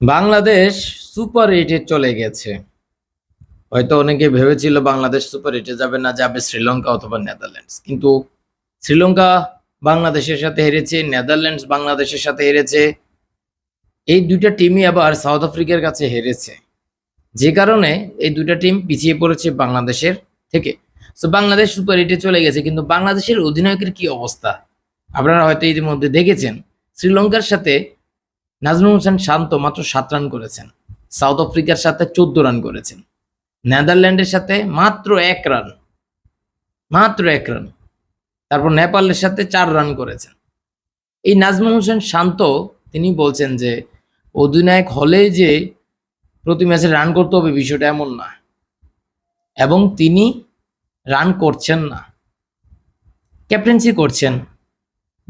Bangladesh super এইটে চলে গেছে। হয়তো অনেকে ভেবেছিল বাংলাদেশ সুপার এইটে যাবে না, যাবে শ্রীলঙ্কা অথবা নেদারল্যান্ডস। কিন্তু শ্রীলঙ্কা বাংলাদেশের সাথে হেরেছে, নেদারল্যান্ডস বাংলাদেশের সাথে হেরেছে। এই দুইটা টিমই আবার সাউথ আফ্রিকার কাছে হেরেছে। যে কারণে এই দুইটা টিম পিছিয়ে পড়েছে বাংলাদেশের থেকে। তো বাংলাদেশ সুপার এইটে চলে গেছে, কিন্তু বাংলাদেশের অধিনায়কের কি অবস্থা? আপনারা হয়তো ইতিমধ্যে দেখেছেন, শ্রীলঙ্কার সাথে নাজমুল হোসেন শান্ত মাত্র সাত রান করেছেন। সাউথ আফ্রিকার সাথে চোদ্দ রান করেছেন। নেদারল্যান্ডের সাথে মাত্র এক রান মাত্র এক রান তারপর নেপালের সাথে চার রান করেছেন। এই নাজমুল হোসেন শান্ত, তিনি বলছেন যে, অধিনায়ক হলে যে প্রতি ম্যাচে রান করতে হবে বিষয়টা এমন না। এবং তিনি রান করছেন না। ক্যাপ্টেন্সি করছেন।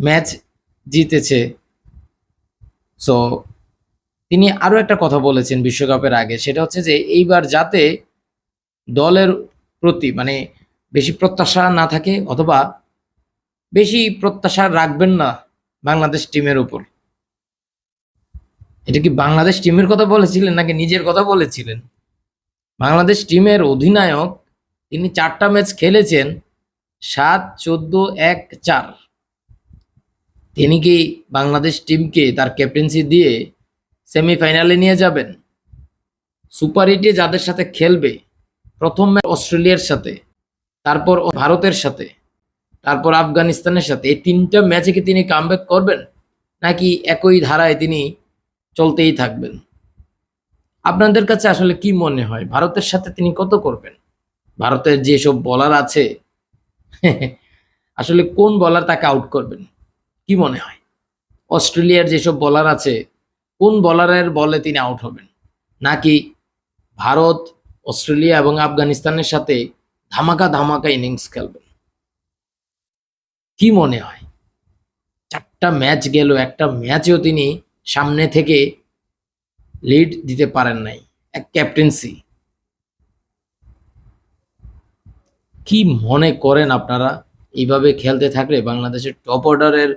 ম্যাচ জিতেছে সো তিনি আরও একটা কথা বলেছেন বিশ্বকাপের আগে, সেটা হচ্ছে যে এইবার যাতে দলের প্রতি মানে বেশি প্রত্যাশা না থাকে অথবা বেশি প্রত্যাশা রাখবেন না বাংলাদেশ টিমের উপর। এটা কি বাংলাদেশ টিমের কথা বলেছিলেন নাকি নিজের কথা বলেছিলেন? বাংলাদেশ টিমের অধিনায়ক, তিনি চারটা ম্যাচ খেলেছেন, সাত, চোদ্দ, এক, চার। তিনি কি বাংলাদেশ টিমকে তার ক্যাপ্টেন্সি দিয়ে সেমিফাইনালে নিয়ে যাবেন? সুপার এইটে যাদের সাথে খেলবে, প্রথম ম্যাচ অস্ট্রেলিয়ার সাথে, তারপর ভারতের সাথে, তারপর আফগানিস্তানের সাথে, এই তিনটা ম্যাচে কি তিনি কামব্যাক করবেন? নাকি একই ধারায় তিনি চলতেই থাকবেন? আপনাদের কাছে আসলে কি মনে হয়? ভারতের সাথে তিনি কত করবেন? ভারতের যেসব বলার আছে, আসলে কোন বলার তাকে আউট করবেন? কি মনে হয়? অস্ট্রেলিয়ার যেসব বলার আছে, কোন বলারের বলে তিনি আউট হবেন? নাকি ভারত, অস্ট্রেলিয়া এবং আফগানিস্তানের সাথে ধামাকা ধামাকা ইনিংস খেলবেন? কি মনে হয়? চারটা ম্যাচ গেল একটা ম্যাচেও তিনি সামনে থেকে লিড দিতে পারেন নাই, এক ক্যাপ্টেন্সি কি মনে করেন আপনারা? এইভাবে খেলতে থাকলে বাংলাদেশের টপ অর্ডারের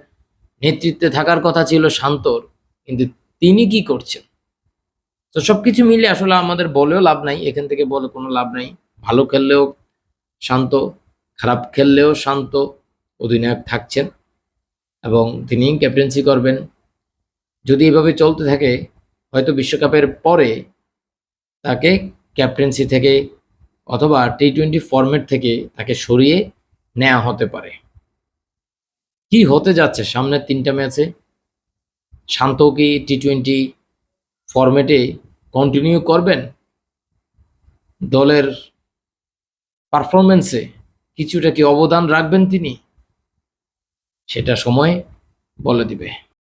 নেতৃত্বে থাকার কথা ছিল শান্তর, কিন্তু তিনি কি করছেন? তো সবকিছু মিলে আসলে আমাদের বলেও লাভ নাই, এখান থেকে বলে কোনো লাভ নাই। ভালো খেললেও শান্ত, খারাপ খেললেও শান্ত অধিনায়ক থাকছেন এবং তিনি ক্যাপ্টেন্সি করবেন। যদি এভাবে চলতে থাকে, হয়তো বিশ্বকাপের পরে তাকে ক্যাপ্টেন্সি থেকে অথবা টি টোয়েন্টি ফরম্যাট থেকে তাকে সরিয়ে নেওয়া হতে পারে। কি হতে যাচ্ছে? সামনের তিনটা ম্যাচে শান্ত কি টি টোয়েন্টি ফরম্যাটে কন্টিনিউ করবেন? দলের পারফরমেন্সে কিছুটা কি অবদান রাখবেন তিনি? সেটা সময় বলে দিবে।